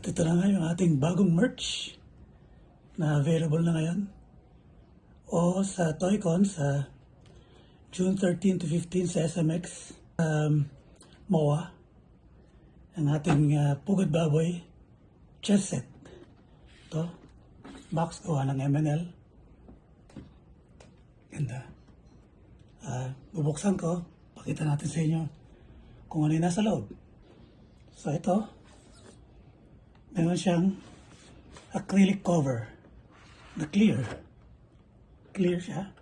At ito na nga yung ating bagong merch na available na ngayon. O sa Toycon sa June 13 to 15 sa SMX um, MOA. Ang ating uh, Pugad Baboy chess set. Ito. Box gawa ng MNL. Ganda. Ah, bubuksan ko. Pakita natin sa inyo kung ano yung nasa loob. So ito, meron siyang acrylic cover na clear. Clear siya.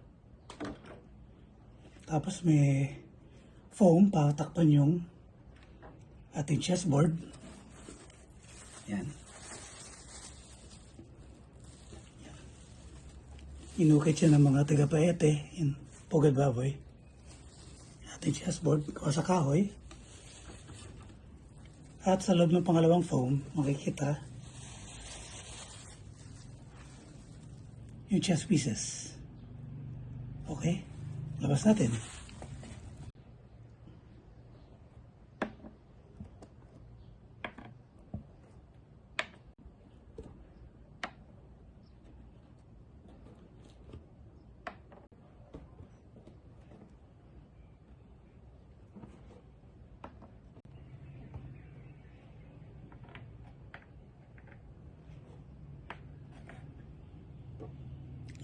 Tapos may foam para takpan yung ating chessboard. Yan. Inukit siya ng mga taga-paete in Pugad Baboy. Ating chessboard gawa sa kahoy. At sa loob ng pangalawang foam, makikita yung chess pieces. Okay? Labas natin.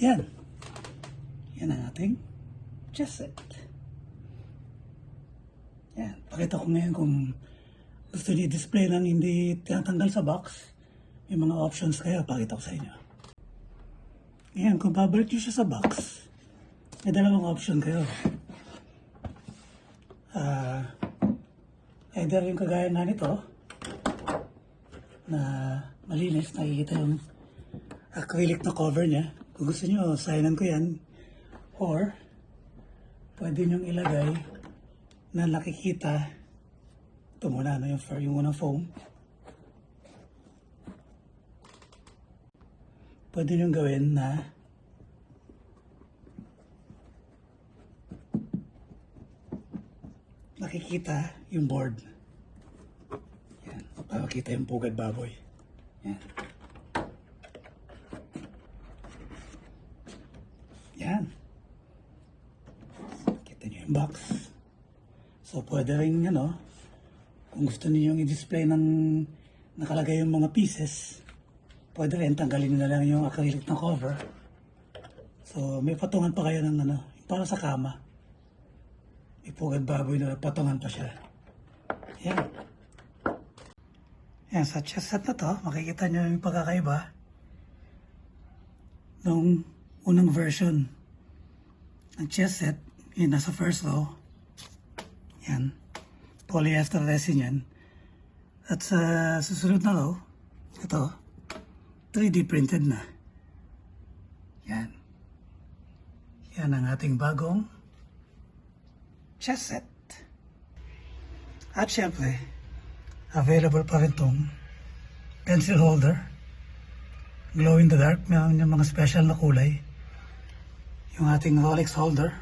Yan. Yan ang ating chess set. Yan. Pakita ko ngayon kung gusto niyo i-display ng hindi tinatanggal sa box. May mga options kaya pakita ko sa inyo. Ngayon, kung babalik niyo siya sa box, may dalawang option kayo. Ah, either yung kagaya nga nito, na malinis, nakikita yung acrylic na cover niya. Kung gusto niyo, signan ko yan. Or, pwede niyong ilagay na nakikita ito muna, ano, yung, yung unang foam. Pwede niyong gawin na nakikita yung board. Yan. Para makita yung pugad baboy. Yan. Kita niyo yung box. So, pwede rin, ano, kung gusto niyo i-display ng nakalagay yung mga pieces, pwede rin, tanggalin na lang yung acrylic na cover. So, may patungan pa kayo ng, ano, para sa kama. May pugad baboy na patungan pa siya. Yan. Yan, sa chess set na to, makikita niyo yung pagkakaiba nung unang version ng chess set, yung nasa first row. Yan. Polyester resin yan. At sa susunod na row, ito, 3D printed na. Yan. Yan ang ating bagong chess set. At syempre, available pa rin tong pencil holder glow in the dark, meron yung mga special na kulay. Yung ating Rolex holder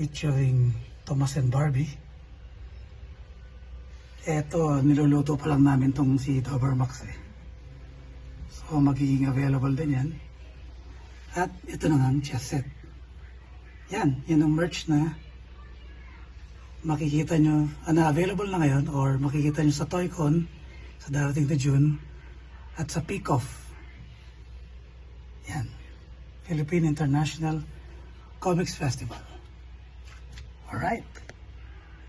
featuring Thomas and Barbie. Eto, niluluto pa lang namin tong si Dobermax eh. So, magiging available din yan. At ito na nga ang chess set. Yan, yan ang merch na makikita nyo, ah, na available na ngayon or makikita nyo sa Toycon sa darating na June at sa Peacoff. Yan. Philippine International Comics Festival. All right.